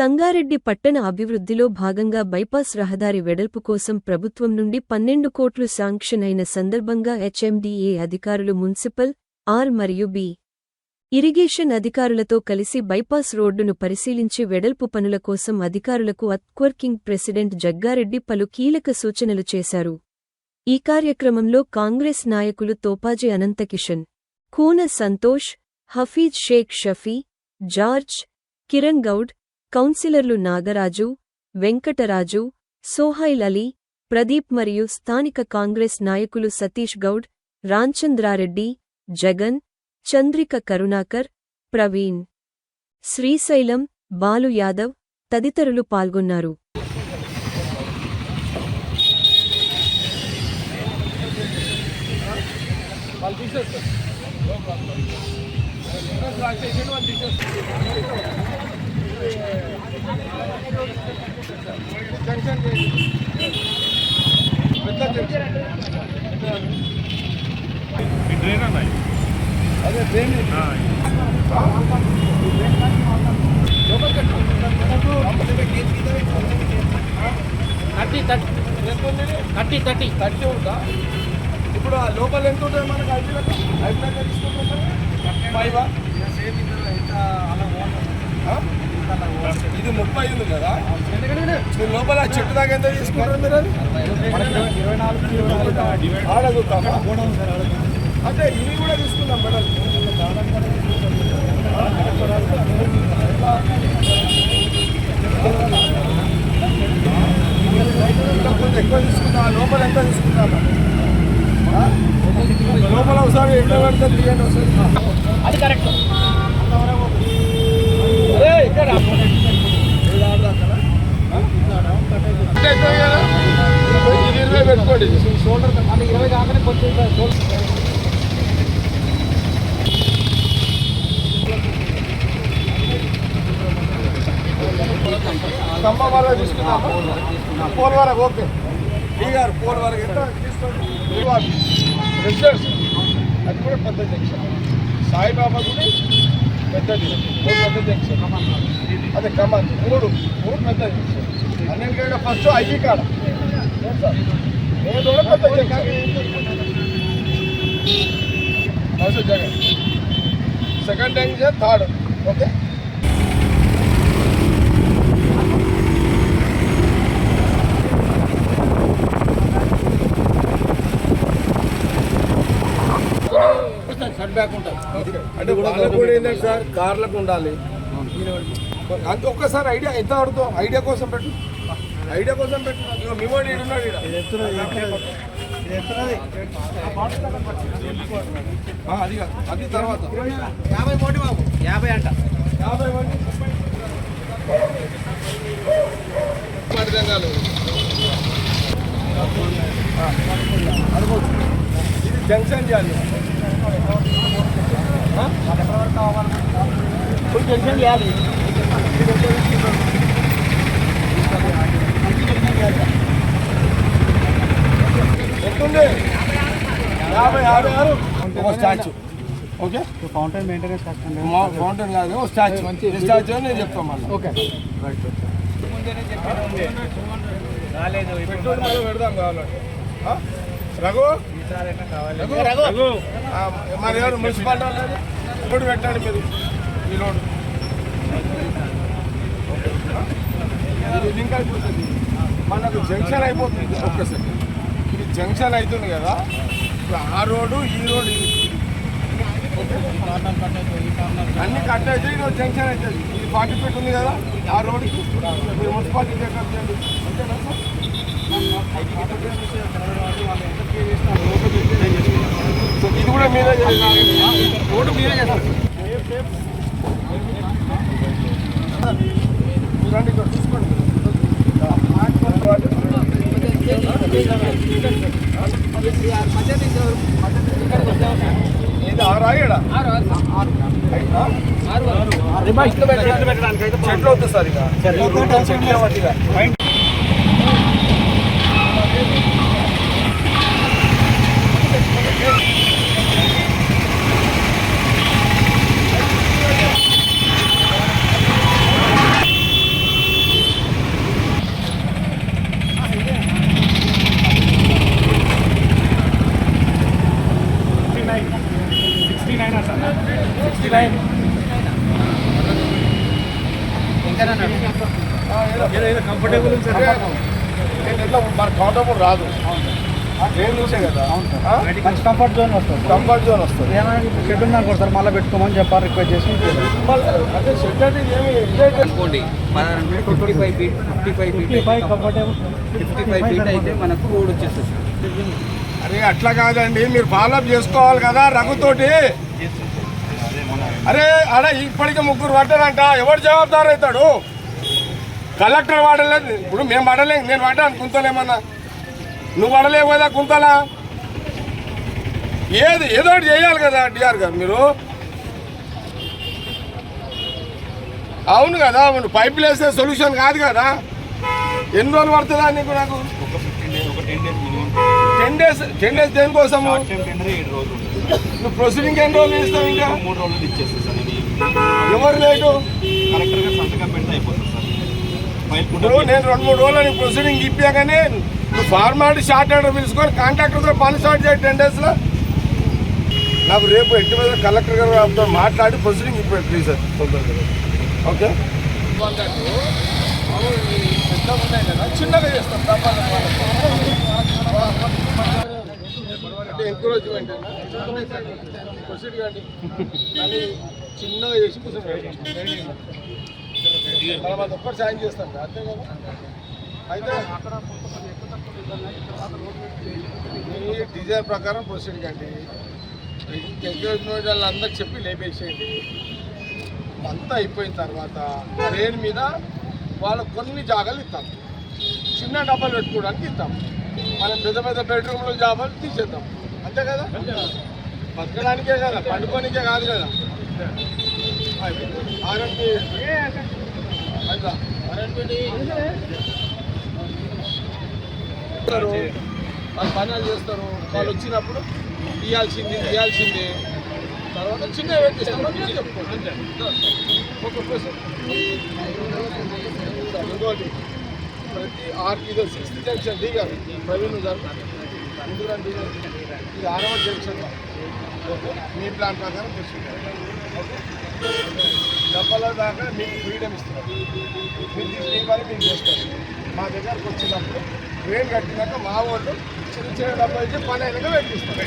సంగారెడ్డి పట్టణ అభివృద్ధిలో భాగంగా బైపాస్ రహదారి వెడల్పు కోసం ప్రభుత్వం నుండి పన్నెండు కోట్లు శాంక్షన్ అయిన సందర్భంగా హెచ్ఎండిఏ అధికారులు మున్సిపల్ ఆర్ మరియు బి ఇరిగేషన్ అధికారులతో కలిసి బైపాస్ రోడ్డును పరిశీలించి వెడల్పు పనుల కోసం అధికారులకు అత్క్వర్కింగ్ ప్రెసిడెంట్ జగ్గారెడ్డి పలు కీలక సూచనలు చేశారు. ఈ కార్యక్రమంలో కాంగ్రెస్ నాయకులు తోపాజీ అనంతకిషన్ కూన సంతోష్ హఫీజ్ షేక్ షఫీ జార్జ్ కిరణ్ గౌడ్ కౌన్సిలర్లు నాగరాజు వెంకటరాజు సోహైల్ అలీ ప్రదీప్ మరియు స్థానిక కాంగ్రెస్ నాయకులు సతీష్ గౌడ్ రాంచంద్రారెడ్డి జగన్ చంద్రిక కరుణాకర్ ప్రవీణ్. శ్రీశైలం బాలు యాదవ్ తదితరులు పాల్గొన్నారు. వాళ్ళు తీసేస్తారు నో ప్రాబ్లం రాసేసాడు వాళ్ళు తీసేస్తారు జంక్షన్ పెద్ద అన్న అదే ట్రైన్ ఆ, థర్టీ థర్టీ. ఎంత ఉంది థర్టీ థర్టీ థర్టీ ఉందా ఇప్పుడు ఆ లోపల ఎంత ఉంటుంది మనకు ఐపీలకు ఐపీలకు తీసుకుంటున్నారు ఫైవ్ ఇది ముప్పై ఉంది కదా మీరు లోపల చెట్టు దాకా ఎంత తీసుకుంటారు మీరు అది? ఆడ చూద్దామా? అంటే ఇవి కూడా తీసుకుందాం మేడం ఎక్కువ తీసుకుందాం లోపల ఎంత తీసుకుందాం? లోపల ఒకసారి తీయండి ఒకసారి అది కరెక్ట్ అరే ఇక్కడ ఇది ఆడదా అక్కడ? ఆ? అంటే ఎక్కువ కదా? ఇది ఇరవై పెట్టుకోండి షోల్డర్ అంటే ఇరవై కాగానే కొంచెం షోల్డర్ ఖమ్మం వరకు తీసుకున్నాము పోల్ వరకు ఓకే టీ గారు పోల్ వరకు ఎంత తీసుకోండి రెసిడెన్స్ అది కూడా పెద్ద సాయిబాబా గుడి పెద్దది మూడు పెద్ద జంక్షన్ అదే ఖమ్మం మూడు మూడు పెద్ద జంక్షన్ అన్నింటికంటే ఫస్ట్ ఐటీ కాడ ఏం నేను కూడా పెద్ద Jagan second junction third okay అంటే వాళ్ళకు కూడా ఏంటంటే సార్ కార్లకు ఉండాలి. అంత ఒక్కసారి ఐడియా ఎంత పడుతావు ఐడియా కోసం పెట్టు. ఐడియా కోసం పెట్టు. ఇగో మీ వాడు అది కాదు. అది తర్వాత. యాభై కోటి బాబు. యాభై అంట. యాభై ఆ, అనుకోవచ్చు ఇది జంక్షన్ చేయాలి ఆ? ఫుల్ జంక్షన్ చేయాలి ఎంతుంది యాభై యాభై ఆరు ఒక స్టాచ్యూ ఓకే ఫౌంటైన్ మెయింటెనెన్స్ కష్టం ఫౌంటైన్ కాదు ఒక స్టాచ్యూ ఈ స్టాచ్యూ అని నేను చెప్తాను మళ్ళీ ఓకే రైట్ ముందే చెప్పాను పెడదాం కావాలంటే? రఘు? మరి ఎవరు మున్సిపాలిటీ వాళ్ళు? ఇప్పుడు పెట్టండి మీరు ఈ లోడు లింక్ అయిపోతుంది మనకు జంక్షన్ అయిపోతుంది. ఓకే సార్ ఇది జంక్షన్ అవుతుంది కదా? ఇప్పుడు ఆ రోడ్డు ఈ రోడ్డు? అన్ని కట్ అయితే ఇది జంక్షన్ అవుతుంది ఇది ఫార్టీ ఫీట్ ఉంది కదా? ఆ రోడ్డుకి. మీరు మున్సిపాలిటీ చెకప్ చేయండి. సో ఇది కూడా మీరే రోడ్డు మీరే చేస్తారు చూడండి ఇక్కడ చూసుకోండి చెట్లు వద్దు సార్ ఇక చెట్లు ఇక సిక్స్టీ నైన్ ఇంకా కంఫర్టబుల్ ఉంది సార్ నేను ఎట్లా కౌంటబుల్ రాదు. ట్రైన్ చూసే కదా? మంచి కంఫర్ట్ జోన్ వస్తుంది కంఫర్ట్ జోన్ వస్తుంది. ఏమైనా షెడ్ ఉందని కూడా సార్ మళ్ళీ పెట్టుకోమని చెప్పాలి రిక్వెస్ట్ చేసి మళ్ళీ అదే షెడ్ అంటే ఏమి ఎంజాయ్ చేస్తాం అనుకోండి పదహారు fifty five feet fifty five feet fifty five comfortable fifty five feet అయితే మనకు రోడ్ వచ్చేస్తుంది. అరే అట్లా కాదండి. మీరు ఫాలోఅప్ చేసుకోవాలి కదా రఘుతోటి. అరే అరే ఇప్పటికే ముగ్గురు పడ్డారంట. ఎవరు జవాబుదారు అవుతాడు కలెక్టర్ వాడలేదు. ఇప్పుడు మేము పడలేం నేను పడ్డాను కుంతలేమన్నా నువ్వు కదా కుంతలా? ఏది ఏదో ఒకటి చేయాలి కదా డిఆర్ గారు మీరు. అవును కదా నువ్వు పైపులు వేస్తే సొల్యూషన్ కాదు కదా. ఎన్ని రోజులు పడుతుందా నీకు నాకు? టెన్ డేస్ టెన్ డేస్ ఉంటుంది. నువ్వు ప్రొసీడింగ్ ఎన్ని రోజులు ఇస్తావు ఇంకా? మూడు రోజులు ఇచ్చేస్తుంది సార్ ఇది. ఎవరు లేటు? కలెక్టర్ గారు సంతకం పెడితే అయిపోతుంది సార్. ఫైల్ ఇప్పుడు నేను రెండు మూడు రోజులు ప్రొసీడింగ్ ఇప్పాగానే నువ్వు ఫార్మాలిటీ షార్ట్ ఆర్డర్ పిలుచుకొని కాంట్రాక్టర్తో పని స్టార్ట్ చేయి టెన్ డేస్లో నాకు రేపు ఎట్టి మీద కలెక్టర్ గారితో మాట్లాడి ప్రొసీడింగ్ ఇప్పాడు ప్లీజ్ సార్. తొందరగా ఓకే చిన్నగా చేస్తాం అంటే ఎంకరేజ్మెంట్ ప్రొసీడ్ కానీ కానీ చిన్నగా చేసి కూర్చొని మనం అది ఒక్కటి సాయం చేస్తాం అంతే కదా? అయితే మీ డిజైన్ ప్రకారం ప్రొసీడ్ కండి ఎంకరేజ్మెంట్ వాళ్ళందరికి చెప్పి లేపేసేయండి. అంతా అయిపోయిన తర్వాత ట్రైన్ మీద వాళ్ళకు కొన్ని జాగాలు ఇస్తాం. చిన్న డబ్బాలు పెట్టుకోవడానికి ఇస్తాం. మనం పెద్ద పెద్ద బెడ్రూమ్లో జాబాలు తీసేద్దాం. అంతే కదా? బతకడానికే కదా పండుకోనికే కాదు కదా? ఆర్ఎంపీ అట్లా. వాళ్ళు పనులు చేస్తారు. వాళ్ళు వచ్చినప్పుడు ఇవ్వాల్సింది ఇవ్వాల్సిందే తర్వాత చిన్న పెట్టిస్తామని చెప్పుకోండి ఒక ఇంకోటి ప్రతి ఆరు ఇది సిక్స్త్ జంక్షన్ దిగారు. ప్రవీణ్ గారు. ముందుగా దిగారు ఇది ఆరవ జంక్షన్ ఓకే. మీ ప్లాన్ ప్రకారం తీసుకుంటారు. ఓకే. డబ్బాల దాకా మీకు ఫ్రీడమ్ ఇస్తున్నారు. మీరు తీసుకునే వారికి మీకు చేస్తారు. మా దగ్గరకు వచ్చినప్పుడు ట్రైన్ కట్టినాక మా వాళ్ళు చిన్న చిన్న డబ్బా ఇచ్చి పని అయినాక పెట్టిస్తారు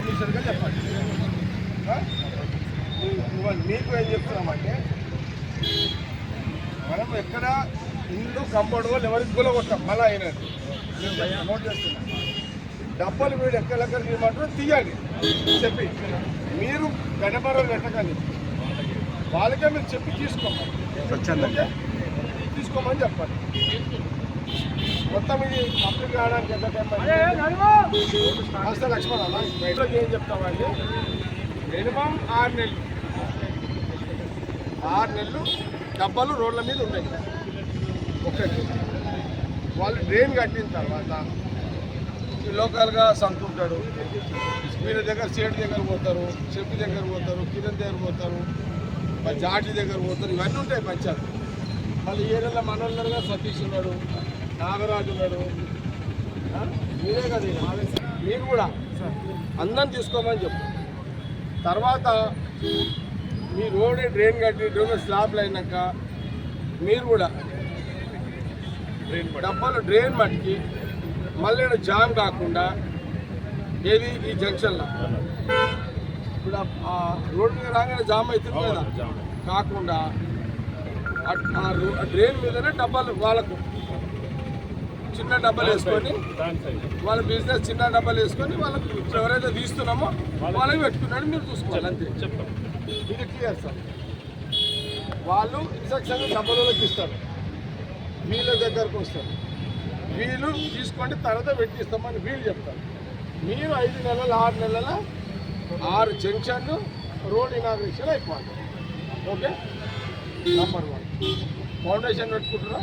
కమిషనర్గా చెప్పండి. మీకు ఏం చెప్తున్నామంటే మనం ఎక్కడ ఇల్లు కంఫర్టబుల్ ఎవరికి కూలగొట్టాం మళ్ళీ అయినది నోట్ చేస్తున్నాం. డబ్బలు వీడు ఎక్కడెక్కడ తీయమంటారో తీయండి చెప్పి. మీరు గడపరలు పెట్టకండి. వాళ్ళకే మీరు చెప్పి తీసుకోమని? తీసుకోమని చెప్పండి మొత్తం ఇది కంప్లీట్ కావడానికి ఎంత టైం? కాస్త లక్ష్మణ్ అన్న ఇంట్లో ఏం చెప్తామండి మినిమం ఆరు నెలలు. ఆరు నెలలు డబ్బాలు రోడ్ల మీద ఉన్నాయి. ఒకటి వాళ్ళు డ్రైన్ కట్టిన తర్వాత ఈ లోకల్గా సంతుంటాడు వీళ్ళ దగ్గర సేటు దగ్గర పోతారు చెప్పు దగ్గర పోతారు కిరణ్ దగ్గర పోతారు. మరి జాటి దగ్గర పోతారు. ఇవన్నీ ఉంటాయి పంచాయతీ. మళ్ళీ ఏరియాలో మనోళ్ళగా సతీష్ ఉన్నాడు నాగరాజు ఉన్నాడు. మీరే కదా మీరు కూడా అందరం తీసుకోమని చెప్పు. తర్వాత మీ రోడ్ డ్రైన్ కట్టి డ్రైన్ స్లాబ్లు అయినాక మీరు కూడా డబ్బాలు డ్రైన్ మట్టికి మళ్ళీ జామ్ కాకుండా ఏది ఈ జంక్షన్లో ఇప్పుడు ఆ- ఆ రోడ్ మీద రాగానే జామ్ అవుతుంది కదా. కాకుండా ఆ- డ్రైన్ మీదనే డబ్బాలు వాళ్ళకు చిన్న డబ్బాలు వేసుకొని వాళ్ళ బిజినెస్ చిన్న డబ్బాలు వేసుకొని వాళ్ళకి ఎవరైతే తీస్తున్నామో వాళ్ళకి పెట్టుకున్నాడు మీరు చూసుకోవాలి అంతే. చెప్తాం. ఇది క్లియర్ సార్ వాళ్ళు ఇన్స్ట్రక్షన్ డబ్బులలోకి ఇస్తారు. వీళ్ళ దగ్గరకు వస్తారు. వీళ్ళు తీసుకోండి తర్వాత పెట్టిస్తామని వీళ్ళు చెప్తారు. మీరు ఐదు నెలలు ఆరు నెలల ఆరు జంక్షన్లు రోడ్ ఇనాగ్రేషన్ అయిపోవాలి ఓకే? నంబర్ వన్ ఫౌండేషన్ పెట్టుకుంటున్నా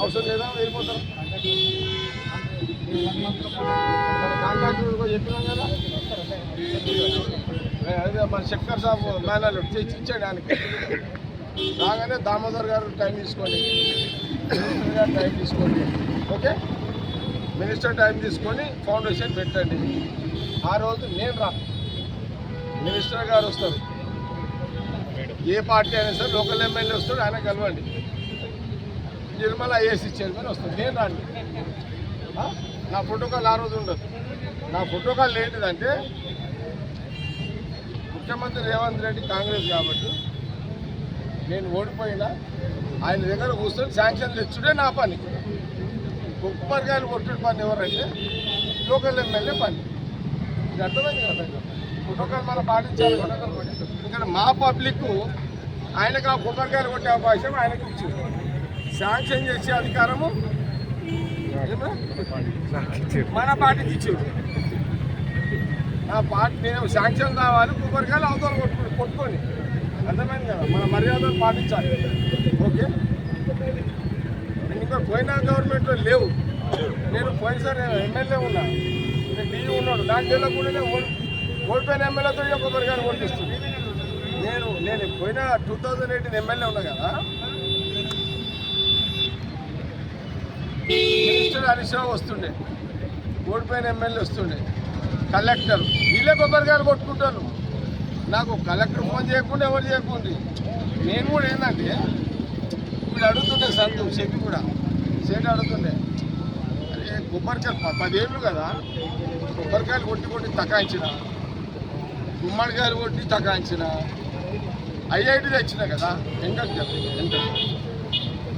అవసరం లేదా? వెళ్ళిపోతారు? కాంట్రాక్టర్ చెప్పినాం కదా. అదే మన శంకర్ సాబ్ మేనలు తెచ్చి ఆయనకి. రాగానే దామోదర్ గారు టైం తీసుకోండి. గారు టైం తీసుకోండి. ఓకే? మినిస్టర్ టైం తీసుకొని ఫౌండేషన్ పెట్టండి. ఆ రోజు నేను రా మినిస్టర్ గారు వస్తారు. ఏ పార్టీ అయినా సరే లోకల్ ఎమ్మెల్యే వస్తాడు ఆయన కలవండి. నిర్మల ఏసీ చైర్మన్ వస్తుంది నేను రాండి నా ప్రోటోకాల్ ఆ రోజు ఉండదు. నా ప్రోటోకాల్ ఏంటిదంటే ముఖ్యమంత్రి రేవంత్ రెడ్డి కాంగ్రెస్ కాబట్టి నేను ఓడిపోయినా ఆయన దగ్గర కూర్చొని శాంక్షన్ తెచ్చుడే నా పని. కొబ్బరికాయలు కొట్టుడు పని ఎవరంటే లోకల్ ఎమ్మెల్యే పని. ఇది అర్థమైంది కదా ప్రోటోకాల్ మనం పాటించాలి ఎందుకంటే మా పబ్లిక్ ఆయనకు ఆ కొబ్బరికాయలు కొట్టే అవకాశం ఆయనకి ఇచ్చింది. శాంక్షన్ చేసే అధికారము మన పార్టీకి ఇచ్చింది. నా పార్టీ నేను శాంక్షన్ కావాలి కొబ్బరికాయలు అవతల కొట్టుకుని కొట్టుకొని. అర్థమైంది కదా? మన మర్యాదలు పాటించాలి. ఓకే? ఇంకా పోయిన గవర్నమెంట్లో లేవు. నేను పోయినసారి ఎమ్మెల్యే ఉన్నా. నేను డీ ఉన్నాడు దాంట్లో కూడా నేను ఓడిపోయిన ఎమ్మెల్యేతో కొబ్బరికాయలు కొట్టిస్తుంది నేను నేను పోయిన టూ థౌజండ్ ఎయిటీన్ ఎమ్మెల్యే ఉన్నా కదా. మినిస్టర్ హరీష్ రావు వస్తుండే. ఓడిపోయిన ఎమ్మెల్యే వస్తుండే. కలెక్టర్ వీళ్ళే కొబ్బరికాయలు కొట్టుకుంటాను నాకు కలెక్టర్ ఫోన్ చేయకుండా ఎవరు చేయకుండా? నేను కూడా ఏంటంటే ఇప్పుడు అడుగుతుండే సంతు చెప్పి కూడా. సేట అడుగుతుండే. అరే కొబ్బరికాయలు పదేళ్ళు కదా. కొబ్బరికాయలు కొట్టి కొట్టి తకాయించిన. గుమ్మడికాయలు కొట్టి తగాయించిన ఐఐటి తెచ్చిన కదా ఎంటకు చెప్పి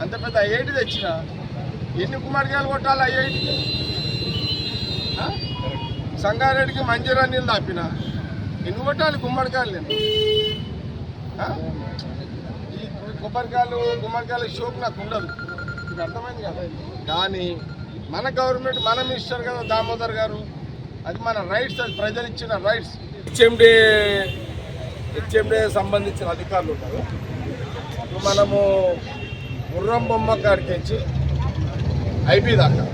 అంత పెద్ద ఐఐటి తెచ్చిన. ఎన్ని గుమ్మడికాయలు కొట్టాలి ఐఐటికి సంగారెడ్డికి మంజీరా నీళ్ళు దాపిన. ఎన్ని కొట్టాలి గుమ్మడికాయలు నేను ఈ కొబ్బరికాయలు గుమ్మడికాయలు షోక్ నాకు ఉండదు. ఇది అర్థమైంది కదా? కానీ మన గవర్నమెంట్ మన మినిస్టర్ కదా దామోదర్ గారు. అది మన రైట్స్ అది ప్రజలు ఇచ్చిన రైట్స్. హెచ్ఎండి హెచ్ఎండి సంబంధించిన అధికారులు ఉన్నారు. ఇప్పుడు మనము గుర్రం బొమ్మ కాడికించి ఐబీ దాకా.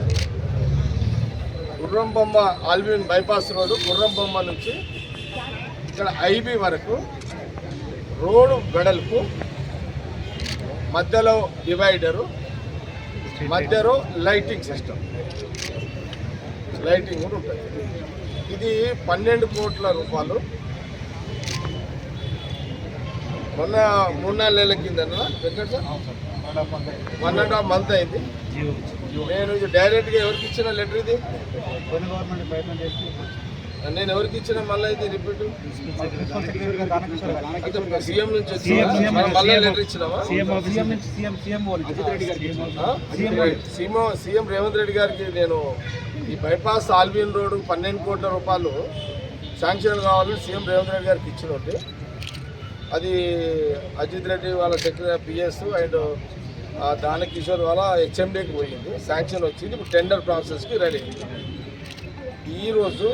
గుర్రం బొమ్మ ఆల్విన్ బైపాస్ రోడ్డు గుర్రం బొమ్మ నుంచి ఇక్కడ ఐబీ వరకు రోడ్డు వెడల్పు మధ్యలో డివైడరు మధ్యలో లైటింగ్ సిస్టమ్. లైటింగ్ కూడా ఉంటుంది. ఇది పన్నెండు కోట్ల రూపాయలు. మొన్న మూడు నాలుగు నెలల కింద sir? One and half month అయింది. నేను డైరెక్ట్గా ఎవరికి ఇచ్చిన లెటర్ ఇది? నేను ఎవరికి ఇచ్చిన మళ్ళీ ఇది రిపీట్ దానకిషోర్ సీఎం నుంచి సీఎం రేవంత్ రెడ్డి గారికి నేను ఈ బైపాస్ ఆల్వియన్ రోడ్ పన్నెండు కోట్ల రూపాయలు శాంక్షన్ కావాలని సీఎం రేవంత్ రెడ్డి గారికి ఇచ్చినట్టు అది అజిత్ రెడ్డి వాళ్ళ సెక్రటరీ పిఎస్ అండ్ దాని కిషోర్ వాళ్ళ హెచ్ఎండికి పోయింది. శాంక్షన్ వచ్చింది. ఇప్పుడు టెండర్ ప్రాసెస్కి రెడీ అయింది. ఈరోజు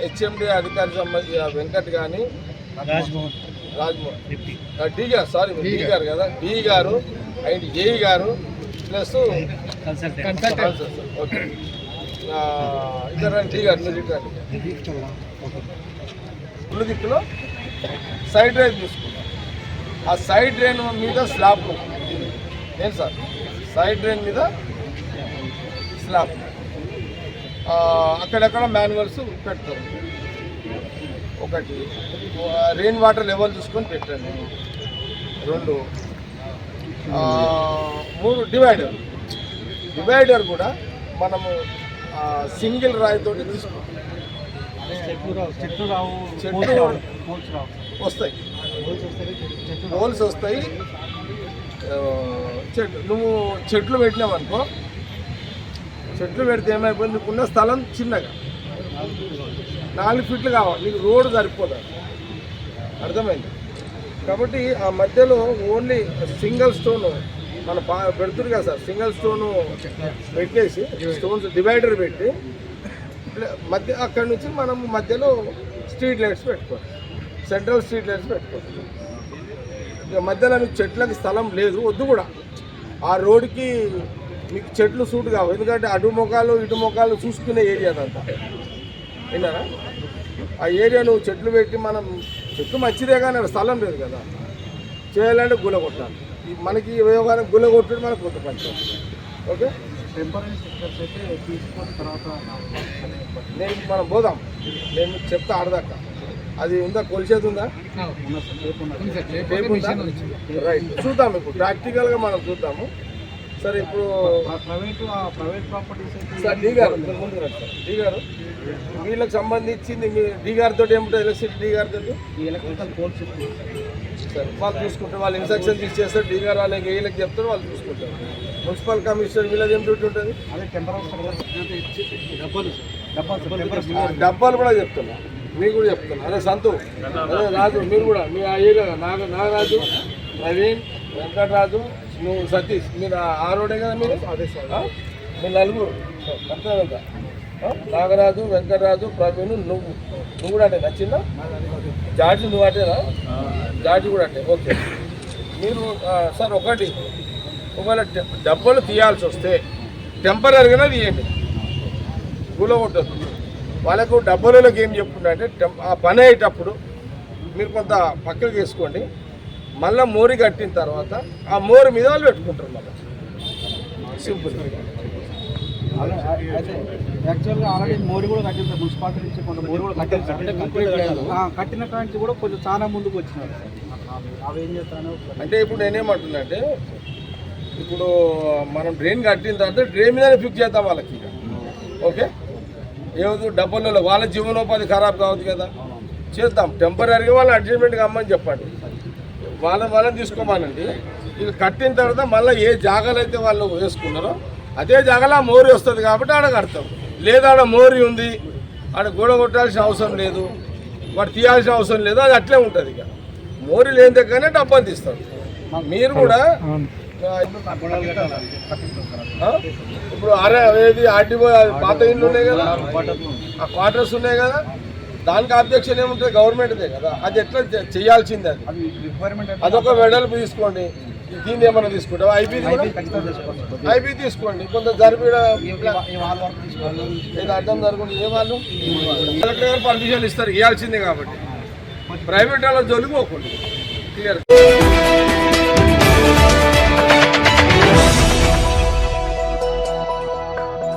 హెచ్ఎండి అధికారి సంబంధించి వెంకట్ కానీ Rajbhavan Rajmohan. D garu sorry D garu. కదా D garu and A garu plus consultant. Okay. ఇద్దరు డి గారు. ఫుల్ దిక్కులో సైడ్ డ్రైన్ చూసుకుంటాం ఆ సైడ్ డ్రైన్ మీద స్లాబ్ ఏం సార్? సైడ్ డ్రైన్ మీద స్లాబ్ అక్కడక్కడ మాన్యువల్స్ పెడతారు ఒకటి రెయిన్ వాటర్ లెవెల్ చూసుకొని పెట్టండి. రెండు మూడు డివైడర్ డివైడర్ కూడా మనము సింగిల్ రాయితోటి తీసుకుంటాం చెట్లు వస్తాయి. హోల్స్ వస్తాయి. చెట్లు నువ్వు చెట్లు పెట్టినావనుకో చెట్లు పెడితే ఏమైపోయింది? నీకున్న స్థలం చిన్నగా. నాలుగు ఫీట్లు కావాలి. నీకు రోడ్డు సరిపోదు? అర్థమైంది? కాబట్టి ఆ మధ్యలో ఓన్లీ సింగిల్ స్టోన్ మన బా పెడుతుంది కదా సార్ సింగిల్ స్టోన్ పెట్టేసి స్టోన్స్ డివైడర్ పెట్టి మధ్య అక్కడి నుంచి మనం మధ్యలో స్ట్రీట్ లైట్స్ పెట్టుకోవాలి. సెంట్రల్ స్ట్రీట్ లైట్స్ పెట్టుకోవాలి. ఇక మధ్యలో మీకు చెట్లకు స్థలం లేదు వద్దు కూడా. ఆ రోడ్డుకి మీకు చెట్లు సూట్ కావు. ఎందుకంటే అటు మొఖాలు ఇటు మొఖాలు చూసుకునే ఏరియా అదంతా విన్నారా? ఆ ఏరియా నువ్వు చెట్లు పెట్టి మనం చెట్లు మంచిదే కానీ స్థలం లేదు కదా. చేయాలంటే గుల కొట్టాలి. ఈ మనకి వ్యవహారం గుల కొట్టుడు మనకు కొత్త పంచాయతీ ఓకే? నేను మనం పోదాం. నేను మీకు చెప్తా ఆడదాకా. అది ఉందా? కొలిసేది ఉందా? రైట్. చూద్దాం ఇప్పుడు. ప్రాక్టికల్గా మనం చూద్దాము. సరే ఇప్పుడు ప్రైవేట్ ప్రైవేట్ ప్రాపర్టీస్ అయితే సార్ డి గారు ముందు సార్. డి గారు వీళ్ళకి సంబంధించింది మీ డి గారితో ఏమిటో ఎలక్ట్రిసిటీ డి గారితో ఈ ఎలక్ట్రికల్ పోల్స్ సరే. వాళ్ళు చూసుకుంటారు వాళ్ళు ఇన్స్ట్రక్షన్స్ ఇచ్చేస్తారు డి గారు వాళ్ళకి వీళ్ళకి చెప్తారు వాళ్ళు చూసుకుంటారు. మున్సిపల్ కమిషనర్ వీళ్ళది ఏం డ్యూటీ ఉంటుంది? అదే డబ్బులు డబ్బాలు కూడా చెప్తున్నా. మీకు కూడా చెప్తున్నా. అదే సంతు. అదే రాజు మీరు కూడా మీ ఆ ఏరియా నాగ నాగరాజు నవీన్ వెంకటరాజు నువ్వు సతీష్ మీరు ఆ- రోడే కదా మీరు? అదే సార్. మీ నలుగురు. అర్థమైందా? ఆ? నాగరాజు వెంకటరాజు ప్రవీణ్ నువ్వు. నువ్వు కూడా అంటే నచ్చిందా? జార్జి నువ్వు అటేనా? జార్జి కూడా అంటే. ఓకే. మీరు సార్ ఒకటి ఒకవేళ డబ్బులు తీయాల్సి వస్తే టెంపరీగానే తీయండి. కూలగొట్టద్దు వాళ్ళకు డబ్బులలోకి ఏం చెప్పుకుంటా అంటే టెం- ఆ పని అయ్యేటప్పుడు మీరు కొంత పక్కకు వేసుకోండి మళ్ళీ మోరి కట్టిన తర్వాత ఆ మోరి మీద వాళ్ళు పెట్టుకుంటారు మళ్ళీ. సింపుల్ యాక్చువల్గా ఆల్రెడీ మోరీ కూడా కట్టింది సార్ మున్సిపాలిటీ నుంచి కొంత మోరీ కూడా కట్టింది కట్టిన కాంచి కూడా కొంచెం చాలా ముందుకు వచ్చినారు సార్. అవి ఏం చేస్తానో అంటే ఇప్పుడు నేనేమంటున్నా అంటే ఇప్పుడు మనం డ్రైన్ కట్టిన తర్వాత డ్రైన్ మీదనే ఫిక్స్ చేద్దాం వాళ్ళకి. ఓకే? ఏవద్దు డబ్బులలో వాళ్ళ జీవనోపాధి ఖరాబ్ కావద్దు కదా. చేద్దాం. టెంపరీగా వాళ్ళని అడ్జస్ట్మెంట్గా అమ్మని చెప్పండి. వాళ్ళని వాళ్ళని తీసుకోమానండి. ఇది కట్టిన తర్వాత మళ్ళీ ఏ జాగాలు అయితే వాళ్ళు వేసుకున్నారో అదే జాగాలో ఆ మోరి వస్తుంది కాబట్టి ఆడ కడతాం. లేదా ఆడ మోరి ఉంది ఆడ గోడ కొట్టాల్సిన అవసరం లేదు వాడు తీయాల్సిన అవసరం లేదు అది అట్లే ఉంటుంది ఇక. మోరి లేని దగ్గరనే డబ్బాలు తీస్తారు. మీరు కూడా? ఇప్పుడు అరే ఏది ఆర్టీఓ పాత ఇల్లు ఉన్నాయి కదా? ఆ క్వార్టర్స్ ఉన్నాయి కదా? దానికి అబ్జెక్షన్ ఏముంటుంది? గవర్నమెంట్దే కదా. అది ఎట్లా చేయాల్సిందే అది. అదొక వెడల్పు తీసుకోండి. దీన్ని ఏమైనా తీసుకుంటాం చేసుకోవచ్చు ఐపీ తీసుకోండి. కొంత జరిపి ఈ వాళ్ళ వరకు తీసుకోవాలి? ఏదో అర్థం జరుగుతుంది. ఏ వాళ్ళు? కలెక్టర్ గారు పర్మిషన్ ఇస్తారు. ఇవ్వాల్సిందే కాబట్టి. ప్రైవేట్ వాళ్ళ జోలికి పోకండి క్లియర్